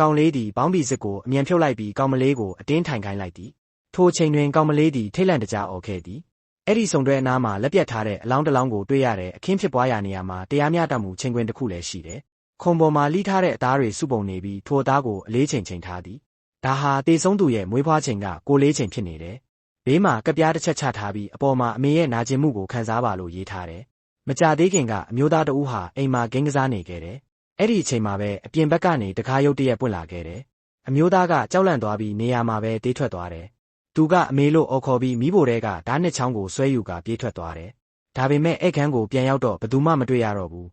ကောင်လေးသည်ဘောင်းဘီစစ်ကိုအမြန်ဖြုတ်လိုက်ပြီးကောင်မလေးကိုအတင်းထိုင်ခိုင်းလိုက်သည်ထိုအချိန်တွင်ကောင်မလေးသည်ထိတ်လန့်တကြားអော်ခဲ့သည်အဲ့ဒီဆုံတွဲအနားမှာလက်ပြတ်ထားတဲ့အလောင်းတစ်လောင်းကိုတွေ့ရတဲ့အခင်းဖြစ်ပွားရာနေရာမှာတရားမျှတမှုချိန်ခွင်တစ်ခုလည်းရှိတယ်ခုံပေါ်မှာလိထားတဲ့အသားတွေစုပုံနေပြီးထိုအသားကိုအလေးချိန်ချိန်ထားသည်ဒါဟာတေဆုံးသူရဲ့မွေးဖွားချိန်ကကိုလေးချိန်ဖြစ်နေတယ်ဘေးမှာကပြားတစ်ချက်ချထားပြီးအပေါ်မှာအမေရဲ့နာကျင်မှုကိုခံစားပါလို့ရေးထားတယ်မကြသေးခင်ကအမျိုးသားတဦးဟာအိမ်မှာဂိမ်းကစားနေခဲ့တယ် အဲ့ဒီအချိန်မှာပဲအပြင်ဘက်ကနေတကားရုပ်တရက်ပွင့်လာခဲ့တယ်အမျိုးသားကကြောက်လန့်သွားပြီးနေရာမှာပဲတေးထွက်သွားတယ်သူကအမေလို့အော်ခေါ်ပြီးမိဖို့တဲကဓာတ်နှစ်ချောင်းကိုဆွဲယူကပြေးထွက်သွားတယ်ဒါပေမဲ့အဲ့ခန်းကိုပြန်ရောက်တော့ဘသူမှမတွေ့ရတော့ဘူး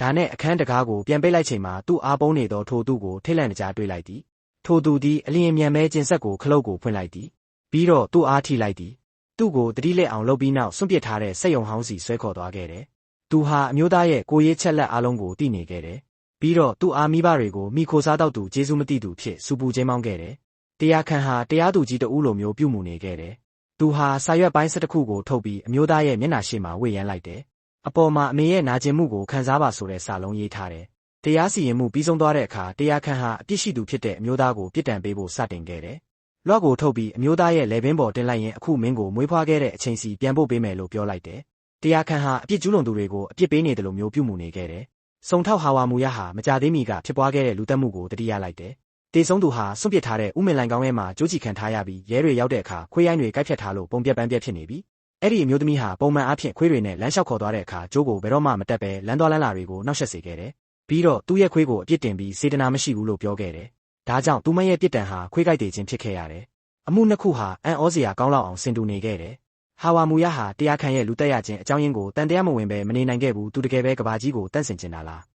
ဒါနဲ့အခန်းတကားကိုပြန်ပိတ်လိုက်ချိန်မှာသူ့အားပုံးနေသောထိုသူကိုထိတ်လန့်တကြားတွေ့လိုက်သည်ထိုသူသည်အလျင်မြန်မဲကျင်ဆက်ကိုခလုတ်ကိုဖွင့်လိုက်သည်ပြီးတော့သူ့အားထိလိုက်သည်သူ့ကိုတတိလက်အောင်လှုပ်ပြီးနောက်စွန့်ပစ်ထားတဲ့စက်ယုံဟောင်းစီဆွဲခေါ်သွားခဲ့တယ်သူဟာအမျိုးသားရဲ့ကိုရေးချက်လက်အားလုံးကိုသိနေခဲ့တယ် ပြီးတော့သူ့အားမိဘတွေကိုမိခိုစားတော့သူကျေးဇူးမသိသူဖြစ်စူပူချင်းမောင်းခဲ့တယ်တရားခံဟာတရားသူကြီးတဦးလိုမျိုးပြုမှုနေခဲ့တယ်သူဟာစာရွက်ပိုင်းစတစ်ခုကိုထုတ်ပြီးအမျိုးသားရဲ့မျက်နှာရှိမှာဝေရမ်းလိုက်တယ်အပေါ်မှာအမေရဲ့နာကျင်မှုကိုခံစားပါဆိုတဲ့စာလုံးရေးထားတယ်။တရားစီရင်မှုပြီးဆုံးသွားတဲ့အခါတရားခံဟာအပြစ်ရှိသူဖြစ်တဲ့အမျိုးသားကိုပြစ်ဒဏ်ပေးဖို့စတင်ခဲ့တယ်။လွှတ်ကိုထုတ်ပြီးအမျိုးသားရဲ့လေပင်ပေါ်တင်လိုက်ရင်အခုမင်းကိုမွေးဖွားခဲ့တဲ့အချိန်စီပြန်ဖို့ပေးမယ်လို့ပြောလိုက်တယ်။တရားခံဟာအပြစ်ကျူးလွန်သူတွေကိုအပြစ်ပေးနေတယ်လို့မျိုးပြုမှုနေခဲ့တယ်။ စုံထောက်ဟာဝါမူရဟာမကြသေးမီကဖြစ်ပွားခဲ့တဲ့လူသက်မှုကိုတတိယလိုက်တယ်။တေဆုံးသူဟာစွန့်ပစ်ထားတဲ့ဥမင်လိုင်ကောင်းထဲမှာကြိုးချီခံထားရပြီးရဲတွေရောက်တဲ့အခါခွေးရိုင်းတွေကိုက်ဖြတ်ထားလို့ပုံပြက်ပန်းပြက်ဖြစ်နေပြီ။အဲ့ဒီအမျိုးသမီးဟာပုံမှန်အားဖြင့်ခွေးတွေနဲ့လမ်းလျှောက်ခေါ်သွားတဲ့အခါကျိုးကိုဘယ်တော့မှမတက်ပဲလမ်းသွားလမ်းလာတွေကိုနှောက်ယှက်စေခဲ့တယ်။ပြီးတော့သူ့ရဲ့ခွေးကိုအပြစ်တင်ပြီးစေတနာမရှိဘူးလို့ပြောခဲ့တယ်။ဒါကြောင့်သူမရဲ့ပြစ်ဒဏ်ဟာခွေးကြိုက်တည်ခြင်းဖြစ်ခဲ့ရတယ်။အမှုနှစ်ခုဟာအံ့ဩစရာကောင်းလောက်အောင်ဆင်တူနေခဲ့တယ်။ ဟာဝါမူရဟာတရားခံရဲ့လူတက်ရခြင်းအကြောင်းရင်းကိုတန်တရားမဝင်ပဲမနေနိုင်ခဲ့ဘူးသူတကယ်ပဲကဘာကြီးကိုတန့်စင်ကျင်တာလား။